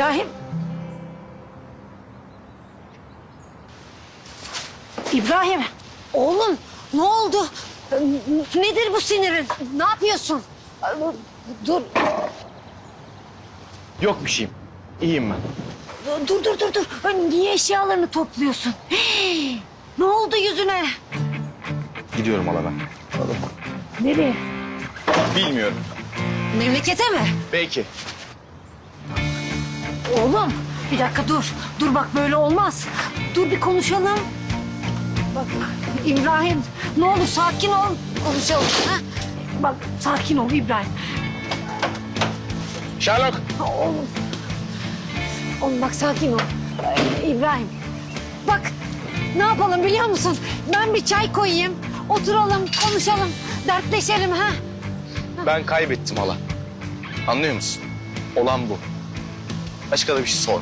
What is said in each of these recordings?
İbrahim. İbrahim. Oğlum ne oldu? Nedir bu sinirin? Ne yapıyorsun? Dur, Yok bir şeyim. İyiyim ben. dur, dur, dur, dur. Niye eşyalarını topluyorsun? Ne oldu yüzüne? Gidiyorum hala ben. Nereye? Bilmiyorum. Memlekete mi? Belki. Oğlum bir dakika dur. Dur bak böyle olmaz. Dur bir konuşalım. Bak İbrahim ne olur sakin ol. Konuşalım. Ha? Bak sakin ol İbrahim. Sherlock. Oğlum. Oğlum bak sakin ol. Ee, İbrahim. Bak ne yapalım biliyor musun? Ben bir çay koyayım. Oturalım, konuşalım, dertleşelim ha. Ben kaybettim hala. Anlıyor musun? Olan bu. Başka da bir şey sor.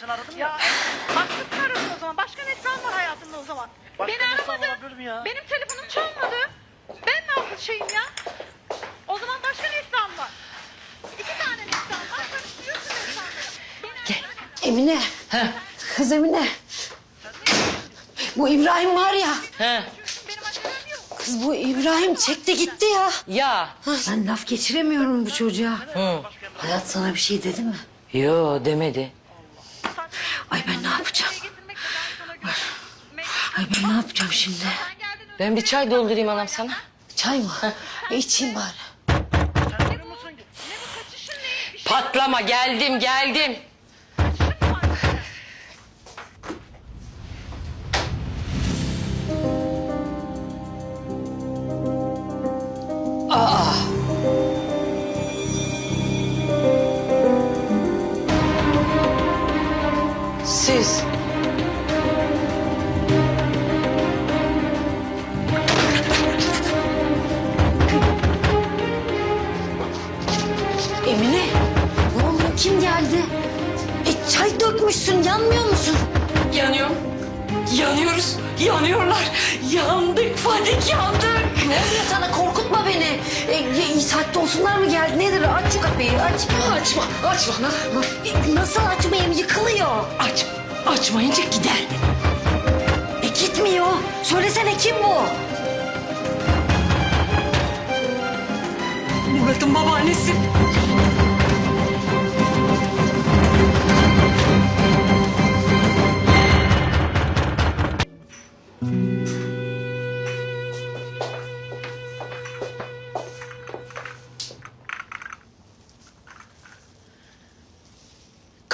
Seni aradım Ya ya. haklısın aradın o zaman. Başka Neslihan var hayatında o zaman. Başka Beni Neslihan aramadın. mi ya? Benim telefonum çalmadı. Ben ne yapayım şeyim ya? O zaman başka Neslihan var. İki tane Neslihan var. Karıştırıyorsun Neslihan'ları. Beni ara- Emine. Kız Emine. Bu İbrahim var ya. He. Benim acelem yok. Kız bu İbrahim çekti gitti ya. Ya. Ben laf geçiremiyorum bu çocuğa. Hı. Hayat sana bir şey dedi mi? Yo demedi. Ay ben ne yapacağım şimdi? Ben bir çay doldurayım anam sana. Çay mı? E, içeyim bari. Patlama geldim geldim. var? Siz. Kim geldi? E, çay dökmüşsün yanmıyor musun? Yanıyorum. Yanıyoruz. Yanıyorlar. Yandık Fadik yandık. Ne oluyor sana korkutma beni. E, iyi saatte olsunlar mı geldi? Nedir? Aç şu kapıyı aç. Açma açma. E, nasıl açmayayım yıkılıyor. Aç. Açmayınca gider. E gitmiyor. Söylesene kim bu? Murat'ın babaannesi.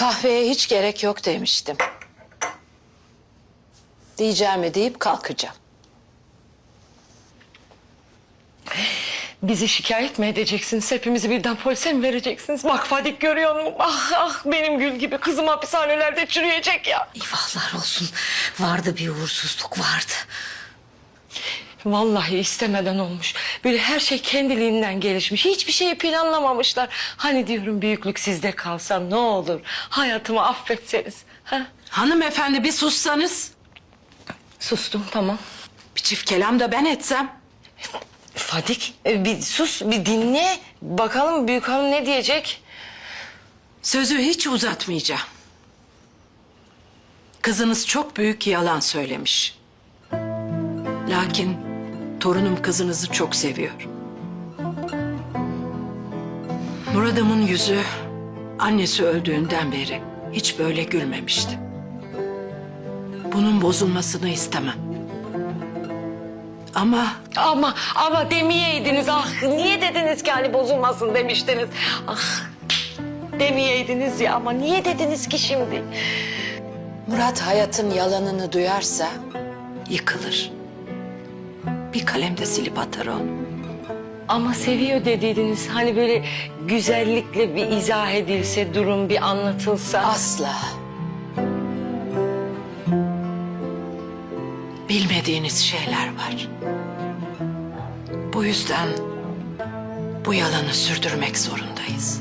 Kahveye hiç gerek yok demiştim. Diyeceğimi deyip kalkacağım. Bizi şikayet mi edeceksiniz? Hepimizi birden polise mi vereceksiniz? Bak Fadik görüyor musun? Ah ah benim gül gibi kızım hapishanelerde çürüyecek ya. Eyvahlar olsun. Vardı bir uğursuzluk vardı. Vallahi istemeden olmuş. Böyle her şey kendiliğinden gelişmiş. Hiçbir şeyi planlamamışlar. Hani diyorum büyüklük sizde kalsa ne olur? Hayatımı affetseniz. Ha? Hanımefendi bir sussanız. Sustum tamam. Bir çift kelam da ben etsem. Fadik e, bir sus bir dinle. Bakalım büyük hanım ne diyecek? Sözü hiç uzatmayacağım. Kızınız çok büyük yalan söylemiş. Lakin torunum kızınızı çok seviyor. Murad'ımın yüzü annesi öldüğünden beri hiç böyle gülmemişti. Bunun bozulmasını istemem. Ama Ama ama demeyeydiniz ah niye dediniz ki hani bozulmasın demiştiniz. Ah demeyeydiniz ya ama niye dediniz ki şimdi? Murat hayatın yalanını duyarsa yıkılır. Bir kalemde silip atar onu. Ama seviyor dediydiniz. Hani böyle güzellikle bir izah edilse, durum bir anlatılsa. Asla. Bilmediğiniz şeyler var. Bu yüzden bu yalanı sürdürmek zorundayız.